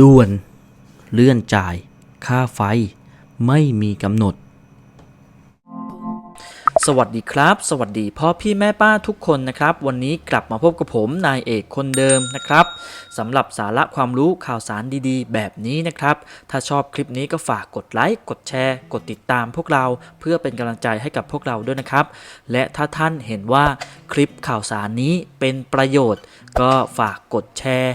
ด่วน เลื่อนจ่าย ค่าไฟ ไม่มีกำหนด สวัสดีครับ สวัสดีพ่อพี่แม่ป้าทุกคนนะครับ วันนี้กลับมาพบกับผมนายเอกคนเดิมนะครับสำหรับสาระความรู้ข่าวสารดีๆ แบบนี้นะครับ ถ้าชอบคลิปนี้ก็ฝากกดไลค์กดแชร์ กดติดตามพวกเราเพื่อเป็นกำลังใจให้กับพวกเราด้วยนะครับ และถ้าท่านเห็นว่าคลิปข่าวสารนี้เป็นประโยชน์ ก็ฝากกดแชร์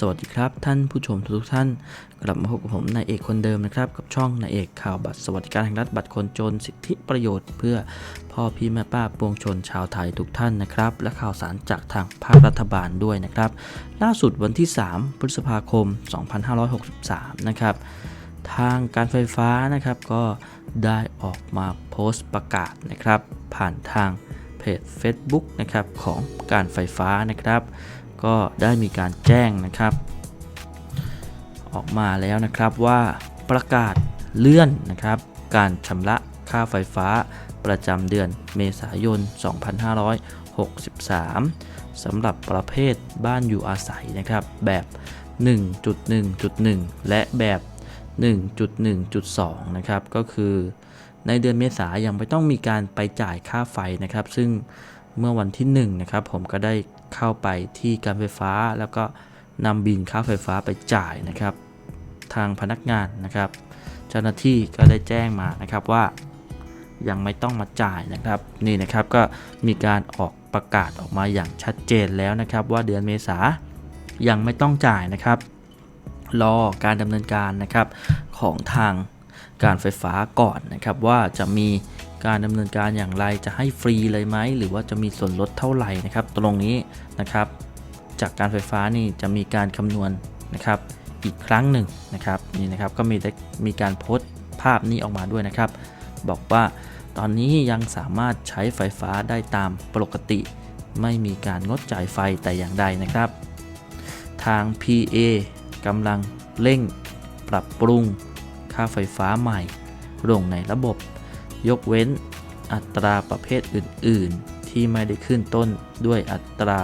สวัสดีครับ ท่านผู้ชมทุกท่าน กลับมาพบกับผมนายเอกคนเดิมนะครับ กับช่องนายเอกข่าวบัตรสวัสดิการแห่งรัฐบัตรคนจนสิทธิประโยชน์เพื่อพ่อพี่แม่ป้าปวงชนชาวไทยทุกท่านนะครับ และข่าวสารจากทางภาครัฐบาลด้วยนะครับ ล่าสุดวันที่ 3 พฤษภาคม 2563 นะครับทางการไฟฟ้านะครับก็ได้ออกมาโพสต์ประกาศนะครับ ผ่านทางเพจ Facebook นะครับของการไฟฟ้านะครับ ก็ได้มีการแจ้งนะครับ ออกมาแล้วนะครับว่าประกาศเลื่อนนะครับ การชำระค่าไฟฟ้าประจำเดือนเมษายน 2563 สำหรับประเภทบ้านอยู่อาศัยนะครับ แบบ 1.1.1 และแบบ 1.1.2 นะครับ ก็คือในเดือนเมษายังไม่ต้องมีการไปจ่ายค่าไฟนะครับ ซึ่ง เมื่อวันที่1นะครับผมก็ได้เข้าไปที่การไฟฟ้า แล้วก็นำบินค่าไฟฟ้าไปจ่ายนะครับ ทางพนักงานนะครับ เจ้าหน้าที่ก็ได้แจ้งมานะครับว่ายังไม่ต้องมาจ่ายนะครับ นี่นะครับก็มีการออกประกาศออกมาอย่างชัดเจนแล้วนะครับ ว่าเดือนเมษายังไม่ต้องจ่ายนะครับ รอการดำเนินการนะครับของทางการไฟฟ้าก่อนนะครับ ว่าจะมี การดำเนินการอย่างไรจะให้ฟรีเลยไหมหรือว่าจะมีส่วนลดเท่าไหร่นะครับ ตรงนี้นะครับ จากการไฟฟ้านี่จะมีการคำนวณนะครับอีกครั้งหนึ่งนะครับนี่นะครับก็มีได้มีการโพสต์ภาพนี้ออกมาด้วยนะครับ บอกว่าตอนนี้ยังสามารถใช้ไฟฟ้าได้ตามปกติ ไม่มีการงดจ่ายไฟแต่อย่างใดนะครับ ทาง PA กำลังเร่งปรับปรุงค่าไฟฟ้าใหม่ลงในระบบ ยกเว้นอัตราประเภทอื่น ๆ ที่ไม่ได้ขึ้นต้นด้วยอัตรา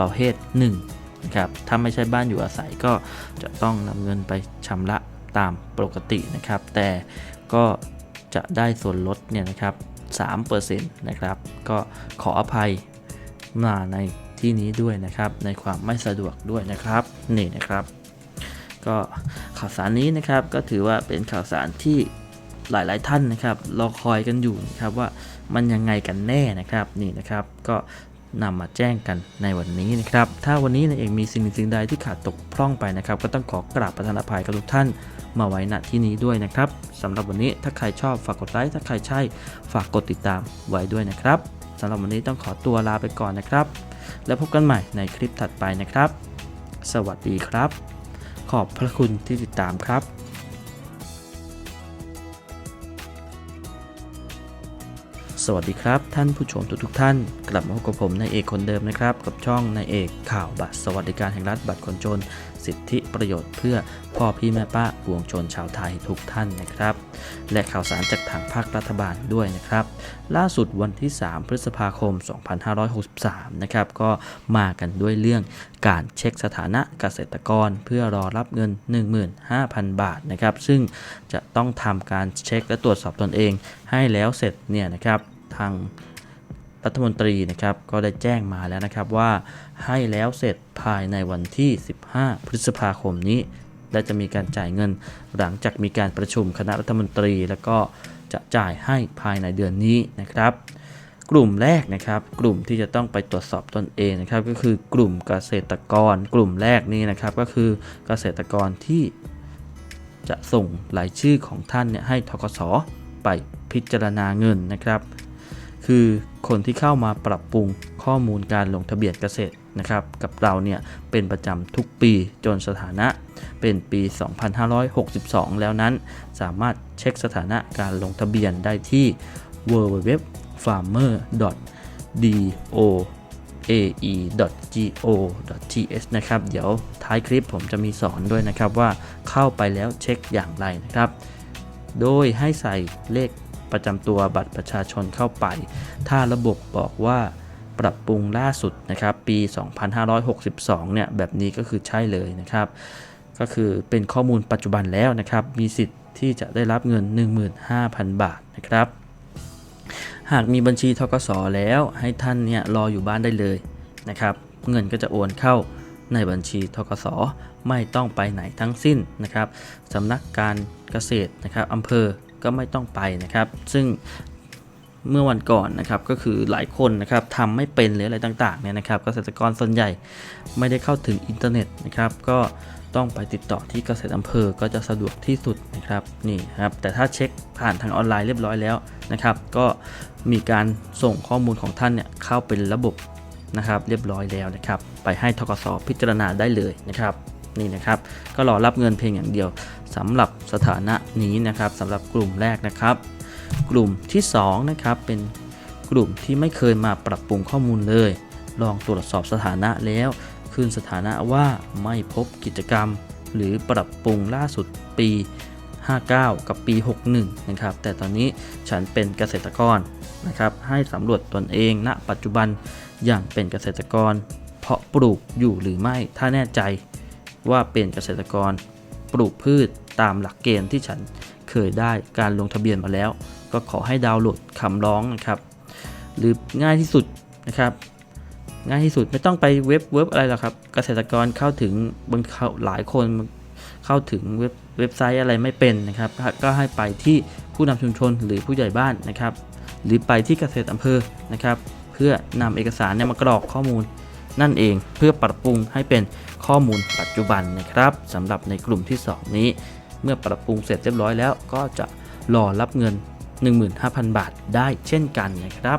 ประเภท1นะครับถ้าไม่ใช่บ้านอยู่อาศัยก็จะต้องนำเงินไปชำระตามปกตินะครับ แต่ก็จะได้ส่วนลดเนี่ยนะครับ3%นะครับ ก็ขออภัยมาในที่นี้ด้วยนะครับ ในความไม่สะดวกด้วยนะครับ นี่นะครับ ก็ข่าวสารนี้นะครับก็ถือว่าเป็นข่าวสารที่ หลายๆท่านนะครับรอคอยกันอยู่นะครับว่ามันยังไงกันแน่นะครับนี่นะครับก็นำมาแจ้งกันในวันนี้นะครับ ถ้าวันนี้นายเองมีสิ่งสิ่งใดที่ขาดตกพร่องไปนะครับ ก็ต้องขอกราบประทานอภัยกับทุกท่านมาไว้ณที่นี้ด้วยนะครับสำหรับวันนี้ถ้าใครชอบฝากกดไลค์ถ้าใครใช่ฝากกดติดตามไว้ด้วยนะครับสำหรับวันนี้ต้องขอตัวลาไปก่อนนะครับ แล้วพบกันใหม่ในคลิปถัดไปนะครับ สวัสดีครับ ขอบพระคุณที่ติดตามครับ สวัสดีครับ ท่านผู้ชมทุกทท่าน กลับมาพบกับผมนายเอกคนเดิมนะครับ กับช่องนายเอกข่าวบัตรสวัสดิการแห่งรัฐบัตรคนจน สิทธิประโยชน์เพื่อพ่อพี่แม่ป้าปวงชนชาวไทยทุกท่านนะครับ และข่าวสารจากทางภาครัฐบาลด้วยนะครับ ล่าสุดวันที่ 3 พฤษภาคม 2563 นะครับ ก็มากันด้วยเรื่องการเช็คสถานะเกษตรกรเพื่อรอรับเงิน 15,000 บาทนะครับ ซึ่งจะต้องทำการเช็คและตรวจสอบตนเองให้แล้วเสร็จเนี่ยนะครับทาง รัฐมนตรีนะครับก็ได้แจ้งมาแล้วนะครับว่าให้แล้วเสร็จภายในวันที่ 15 พฤษภาคมนี้ และจะมีการจ่ายเงิน หลังจากมีการประชุมคณะรัฐมนตรี แล้วก็จะจ่ายให้ภายในเดือนนี้นะครับกลุ่มแรกนะครับกลุ่มที่จะต้องไปตรวจสอบตนเองนะครับก็คือกลุ่มเกษตรกร กลุ่มแรกนี้นะครับก็คือเกษตรกรที่จะส่งรายชื่อของท่านเนี่ยให้ทกสไปพิจารณาเงินนะครับ คือคนที่เข้ามาปรับปรุงข้อมูลการลงทะเบียนเกษตรนะครับกับเราเนี่ยเป็นประจำทุกปีจนสถานะเป็นปี 2562 แล้วนั้น สามารถเช็คสถานะการลงทะเบียนได้ที่ www farmer do ae.go.th นะครับ เดี๋ยวท้ายคลิปผมจะมีสอนด้วยนะครับว่าเข้าไปแล้วเช็คอย่างไรนะครับ โดยให้ใส่เลข ประจำตัวบัตรประชาชนเข้าไป ถ้าระบบบอกว่าปรับปรุงล่าสุดนะครับปี 2562 เนี่ยแบบนี้ก็คือใช่เลยนะครับ ก็คือเป็นข้อมูลปัจจุบันแล้วนะครับ มีสิทธิ์ที่จะได้รับเงิน 15,000 บาทนะครับ หากมีบัญชีทกสแล้วให้ท่านเนี่ยรออยู่บ้านได้เลยนะครับ เงินก็จะโอนเข้าในบัญชีทกสไม่ต้องไปไหนทั้งสิ้นนะครับสำนักการเกษตรนะครับอำเภอ ก็ไม่ต้องไปนะครับ ซึ่งเมื่อวันก่อนนะครับก็คือหลายคนนะครับทำไม่เป็นหรืออะไรต่างๆเนี่ยนะครับเกษตรกรส่วนใหญ่ไม่ได้เข้าถึงอินเทอร์เน็ตนะครับก็ต้องไปติดต่อที่เกษตรอำเภอก็จะสะดวกที่สุดนะครับนี่ครับแต่ถ้าเช็คผ่านทางออนไลน์เรียบร้อยแล้วนะครับ ก็มีการส่งข้อมูลของท่านเนี่ยเข้าเป็นระบบนะครับ เรียบร้อยแล้วนะครับ ไปให้ทกสพิจารณาได้เลยนะครับ นี่นะครับ ก็รอรับเงินเพียงอย่างเดียวสำหรับสถานะนี้นะครับสำหรับกลุ่มแรกนะครับ กลุ่มที่2นะครับเป็นกลุ่มที่ไม่เคยมาปรับปรุงข้อมูลเลย ลองตรวจสอบสถานะแล้วขึ้นสถานะว่าไม่พบกิจกรรม หรือปรับปรุงล่าสุดปี 59 กับปี 61 นะครับ แต่ตอนนี้ฉันเป็นเกษตรกรนะครับ ให้สำรวจตนเองณปัจจุบันอย่างเป็นเกษตรกร เพาะปลูกอยู่หรือไม่ ถ้าแน่ใจ ว่าเป็นเกษตรกรปลูกพืชตามหลักเกณฑ์ที่ฉันเคยได้การลงทะเบียนมาแล้ว ก็ขอให้ดาวน์โหลดคำร้องนะครับ หรือง่ายที่สุดนะครับง่ายที่สุดไม่ต้องไปเว็บเว็บอะไรหรอกครับ เกษตรกรเข้าถึงบางเข้าหลายคนเข้าถึงเว็บเว็บไซต์อะไรไม่เป็นนะครับ ก็ให้ไปที่ผู้นำชุมชนหรือผู้ใหญ่บ้านนะครับ หรือไปที่เกษตรอำเภอนะครับ เพื่อนำเอกสารเนี่ยมากรอกข้อมูลนั่นเองเพื่อปรับปรุงให้เป็น ข้อมูลปัจจุบันนะครับสำหรับในกลุ่มที่ 2 นี้ เมื่อปรับปรุงเสร็จเรียบร้อยแล้วก็จะรอรับเงิน 15,000 บาทได้เช่นกันนะครับ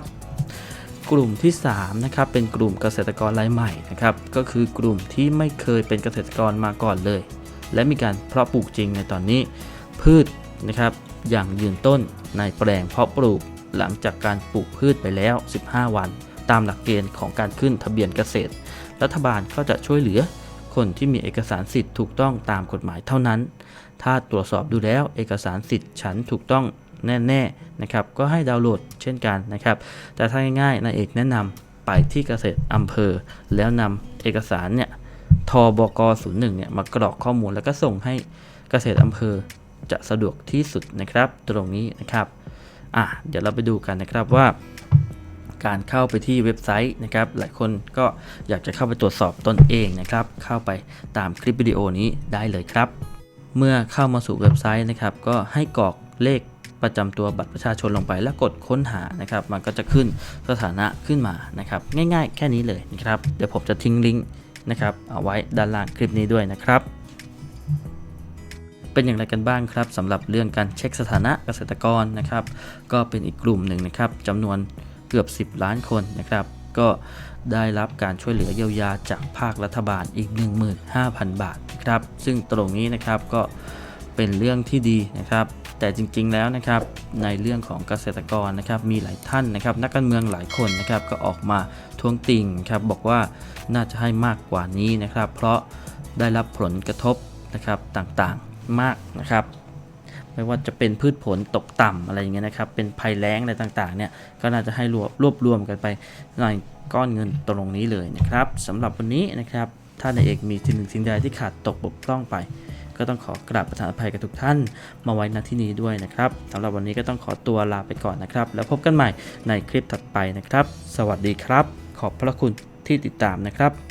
กลุ่มที่3นะครับเป็นกลุ่มเกษตรกรรายใหม่นะครับก็คือกลุ่มที่ไม่เคยเป็นเกษตรกรมาก่อนเลย และมีการเพาะปลูกจริงในตอนนี้ พืชนะครับอย่างยืนต้นในแปลงเพาะปลูกหลังจากการปลูกพืชไปแล้ว 15 วัน ตามหลักเกณฑ์ของการขึ้นทะเบียนเกษตร รัฐบาลก็จะช่วยเหลือ คนที่มีเอกสารสิทธิ์ถูกต้องตามกฎหมายเท่านั้น ถ้าตรวจสอบดูแล้วเอกสารสิทธิ์ฉันถูกต้องแน่ๆนะครับ ก็ให้ดาวน์โหลดเช่นกันนะครับ แต่ถ้าง่ายๆนายเอกแนะนำไปที่เกษตรอำเภอ แล้วนำเอกสารเนี่ยทบก01เนี่ยมากรอกข้อมูลแล้วก็ส่งให้เกษตรอำเภอจะสะดวกที่สุดนะครับ ตรงนี้นะครับ อะเดี๋ยวเราไปดูกันนะครับว่า การเข้าไปที่เว็บไซต์นะครับ หลายคนก็อยากจะเข้าไปตรวจสอบตนเองนะครับ เข้าไปตามคลิปวิดีโอนี้ได้เลยครับ เมื่อเข้ามาสู่เว็บไซต์นะครับ ก็ให้กรอกเลขประจำตัวบัตรประชาชนลงไปแล้วกดค้นหานะครับ มันก็จะขึ้นสถานะขึ้นมานะครับ ง่ายๆ แค่นี้เลยนะครับ เดี๋ยวผมจะทิ้งลิงก์นะครับ เอาไว้ด้านล่างคลิปนี้ด้วยนะครับเป็นอย่างไรกันบ้างครับสำหรับเรื่องการเช็คสถานะเกษตรกรนะครับ ก็เป็นอีกกลุ่มหนึ่งนะครับจำนวน เกือบ 10 ล้านคนนะครับ ก็ได้รับการช่วยเหลือเยียวยาจากภาครัฐบาลอีก 15,000 บาทครับ ซึ่งตรงนี้นะครับก็เป็นเรื่องที่ดีนะครับ แต่จริงๆแล้วนะครับในเรื่องของเกษตรกรนะครับมีหลายท่านนะครับ นักการเมืองหลายคนนะครับก็ออกมาท้วงติงครับบอกว่าน่าจะให้มากกว่านี้นะครับ เพราะได้รับผลกระทบนะครับต่างๆมากนะครับ ไม่ว่าจะเป็นพืชผลตกต่ำอะไรอย่างเงี้ยนะครับ เป็นภัยแล้งอะไรต่างๆ เนี่ยก็น่าจะให้รวบรวบรวมกันไปในก้อนเงินตรงนี้เลยนะครับสำหรับวันนี้นะครับถ้าในเอกมีสิ่งหนึ่งสิ่งใดที่ขาดตกบกพร่องไป ก็ต้องขอกราบประทานอภัยกับทุกท่าน มาไว้ณที่นี้ด้วยนะครับสำหรับวันนี้ก็ต้องขอตัวลาไปก่อนนะครับ แล้วพบกันใหม่ในคลิปถัดไปนะครับ สวัสดีครับ ขอบพระคุณที่ติดตามนะครับ